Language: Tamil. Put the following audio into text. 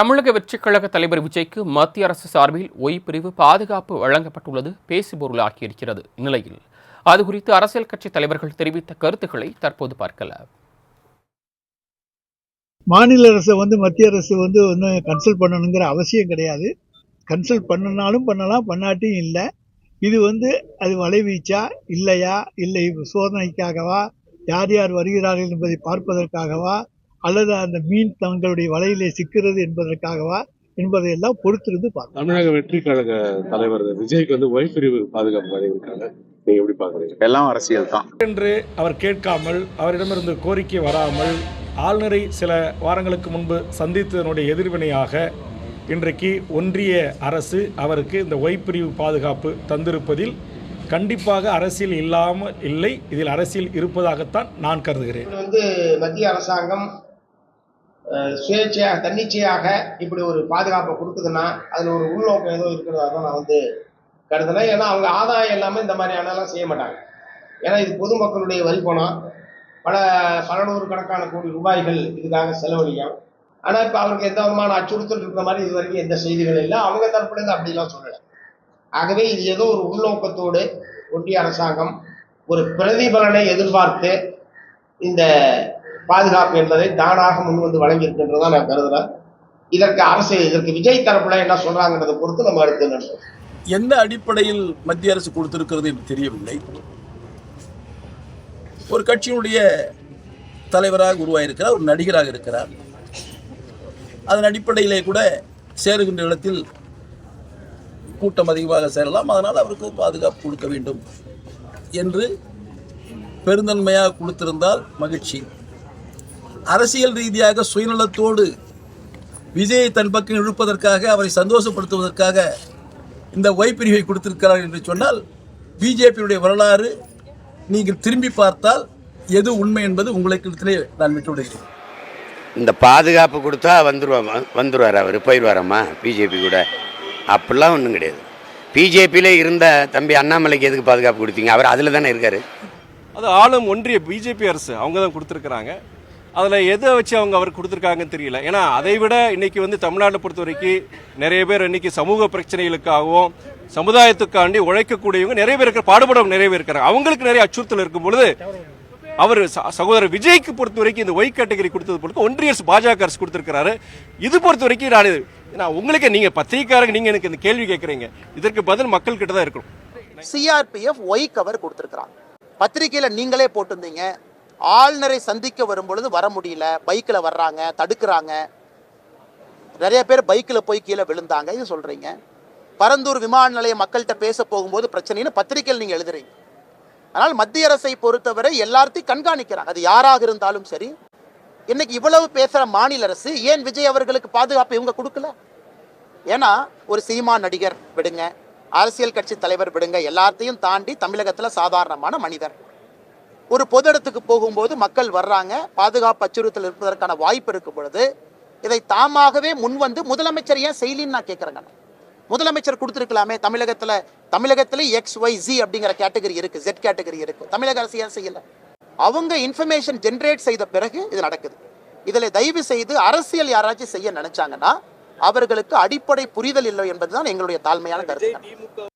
தமிழக வெற்றிக் கழக தலைவர் விஜய்க்கு மத்திய அரசு சார்பில் ஒய் பாதுகாப்பு வழங்கப்பட்டுள்ளது பேசுபொருளாகியிருக்கிறது இந்நிலையில் அது குறித்து அரசியல் கட்சி தலைவர்கள் தெரிவித்த கருத்துக்களை தற்போது பார்க்கலாம் மாநில அரசை வந்து மத்திய அரசு வந்து ஒன்றும் கன்சல்ட் பண்ணணுங்கிற அவசியம் கிடையாது. கன்சல்ட் பண்ணனாலும் பண்ணலாம் பண்ணாட்டியும் இல்லை. இது வந்து அது வலைவீச்சா இல்லையா இல்லை சோதனைக்காகவா யார் யார் வருகிறார்கள் என்பதை பார்ப்பதற்காகவா அல்லது அந்த மீன் தங்களுடைய வலையிலே சிக்கிறது என்பதற்காகவா என்பதையெல்லாம் பொறுத்திருந்து பார்க்கணும் தமிழக வெற்றி கழக தலைவர் விஜய்க்கு வந்து ஒய் பிரிவு பாதுகாப்பு வழங்கியிருக்காங்க நீங்க எப்படி பாக்குறீங்க எல்லாம் அரசியல் தான். என்று அவர் கேட்காமல் அவரிடமிருந்து கோரிக்கை வராமல் ஆளுநரை சில வாரங்களுக்கு முன்பு சந்தித்ததனுடைய எதிர்வினையாக இன்றைக்கு ஒன்றிய அரசு அவருக்கு இந்த ஒய்பிரிவு பாதுகாப்பு தந்திருப்பதில் கண்டிப்பாக அரசியல் இல்லாமல் இல்லை இதில் அரசியல் இருப்பதாகத்தான் நான் கருதுகிறேன். வந்து மத்திய அரசாங்கம் சுயேட்சையாக தன்னிச்சையாக இப்படி ஒரு பாதுகாப்பை கொடுக்குதுன்னா அதில் ஒரு உள்நோக்கம் ஏதோ இருக்கிறதா தான் நான் வந்து கருதுனேன் ஏன்னா அவங்க ஆதாயம் எல்லாமே இந்த மாதிரியானலாம் செய்ய மாட்டாங்க. ஏன்னா இது பொதுமக்களுடைய வரி பணம் பல பல நூறு கணக்கான கோடி ரூபாய்கள் இதுக்காக செலவழிக்கும் ஆனால் இப்போ அவருக்கு எந்த விதமான அச்சுறுத்தல் இருக்கிற மாதிரி இது வரைக்கும் எந்த செய்திகள் இல்லை. அவங்க தரப்புலேருந்து அப்படிலாம் சொல்லலை. ஆகவே இது ஏதோ ஒரு உள்நோக்கத்தோடு ஒன்றிய அரசாங்கம் ஒரு பிரதிபலனை எதிர்பார்த்து இந்த பாதுகாப்பு என்பதை தானாக முன் வந்து வழங்கியிருக்கின்றதா நான் கருதுறேன். இதற்கு அரசு இதற்கு விஜய் தரப்புல என்ன சொல்றாங்கன்றதை பொறுத்து நம்ம அடுத்து நினைப்போம் எந்த அடிப்படையில் மத்திய அரசு கொடுத்திருக்கிறது என்று தெரியவில்லை. ஒரு கட்சியினுடைய தலைவராக உருவாயிருக்கிறார் ஒரு நடிகராக இருக்கிறார். அதன் அடிப்படையிலே கூட சேருகின்ற இடத்தில் கூட்டம் அதிகமாக சேரலாம். அதனால் அவருக்கு பாதுகாப்பு கொடுக்க வேண்டும் என்று பெருந்தன்மையாக கொடுத்திருந்தால் மகிழ்ச்சி. அரசியல் ரீதியாக சுயநலத்தோடு விஜயை தன் பக்கம் இழுப்பதற்காக அவரை சந்தோஷப்படுத்துவதற்காக இந்த ஒய் பிரிவை கொடுத்திருக்கிறார் என்று சொன்னால் பிஜேபியுடைய வரலாறு நீங்கள் திரும்பி பார்த்தால் எது உண்மை என்பது உங்களுக்கு நான் விட்டுவிடுகிறேன். இந்த பாதுகாப்பு கொடுத்தா வந்துருவா வந்துருவார் அவர்? போயிடுவாரம்மா பிஜேபி கூட? அப்படிலாம் ஒன்றும் கிடையாது. பிஜேபியிலே இருந்த தம்பி அண்ணாமலைக்கு எதுக்கு பாதுகாப்பு கொடுத்தீங்க? அவர் அதில் தானே இருக்காரு. அது ஆளும் ஒன்றிய பிஜேபி அரசு. அவங்க தான் கொடுத்துருக்குறாங்க. அதில் எதை வச்சு அவங்க அவர் கொடுத்துருக்காங்கன்னு தெரியல. ஏன்னா அதை விட இன்னைக்கு வந்து தமிழ்நாட்டை பொறுத்த வரைக்கும் நிறைய பேர் இன்னைக்கு சமூக பிரச்சனைகளுக்காகவும் சமுதாயத்துக்காண்டி உழைக்கக்கூடியவங்க நிறைய பேர் இருக்கிற பாடுபடவங்க நிறைய பேர் இருக்கிறாங்க. அவங்களுக்கு நிறைய அச்சுறுத்தல் இருக்கும் பொழுது அவர் ச- சகோதரர் விஜய்க்கு பொறுத்த வரைக்கும் இந்த ஒய் கேட்டகரி கொடுத்தது பொறுத்து ஒன்றிய அரசு பாஜக அரசு கொடுத்துருக்கிறாரு. இது பொறுத்த வரைக்கும் நான் இது- நான் உங்களுக்கு நீங்க பத்திரிகைக்காரங்க நீங்க எனக்கு இந்த கேள்வி கேட்குறீங்க. இதற்கு பதில் மக்கள் கிட்ட தான் இருக்கணும். சிஆர்பிஎஃப் ஒய் கவர் கொடுத்துருக்குறாங்க. பத்திரிகையில் நீங்களே போட்டிருந்தீங்க. ஆளுநரை சந்திக்க வரும்பொழுது வர முடியல. பைக்கில் வர்றாங்க தடுக்கிறாங்க. நிறைய பேர் பைக்கில் போய் கீழே விழுந்தாங்க. இது சொல்கிறீங்க பரந்தூர் விமான நிலைய மக்கள்கிட்ட பேச போகும்போது பிரச்சனைன்னு பத்திரிக்கையில் நீங்கள் எழுதுறீங்க. ஆனால் மத்திய அரசை பொறுத்தவரை எல்லாத்தையும் கண்காணிக்கிறாங்க. அது யாராக இருந்தாலும் சரி. இன்னைக்கு இவ்வளவு பேசுகிற மாநில அரசு ஏன் விஜய் அவர்களுக்கு பாதுகாப்பு இவங்க கொடுக்கல? ஏன்னா ஒரு சினிமா நடிகர் விடுங்க அரசியல் கட்சி தலைவர் விடுங்க எல்லாத்தையும் தாண்டி தமிழகத்தில் சாதாரணமான மனிதர். ஒரு பொது இடத்துக்கு போகும்போது மக்கள் வர்றாங்க பாதுகாப்பு அச்சுறுத்தல் இருப்பதற்கான வாய்ப்பு இருக்கும் பொழுது இதை தாமாகவே முன்வந்து முதலமைச்சர் ஏன் செய்யலின்னு நான் கேட்குறேங்க முதலமைச்சர் கொடுத்துருக்கலாமே தமிழகத்துல தமிழகத்துல எக்ஸ் ஒய் ஜி அப்படிங்கிற கேட்டகரி இருக்கு ஜெட் கேட்டகரி இருக்கு. தமிழக அரசு ஏன் செய்யல? அவங்க இன்ஃபர்மேஷன் ஜென்ரேட் செய்த பிறகு இது நடக்குது. இதில் தயவு செய்து அரசியல் யாராச்சும் செய்ய நினைச்சாங்கன்னா அவர்களுக்கு அடிப்படை புரிதல் இல்லை என்பதுதான் எங்களுடைய தாழ்மையான கருத்து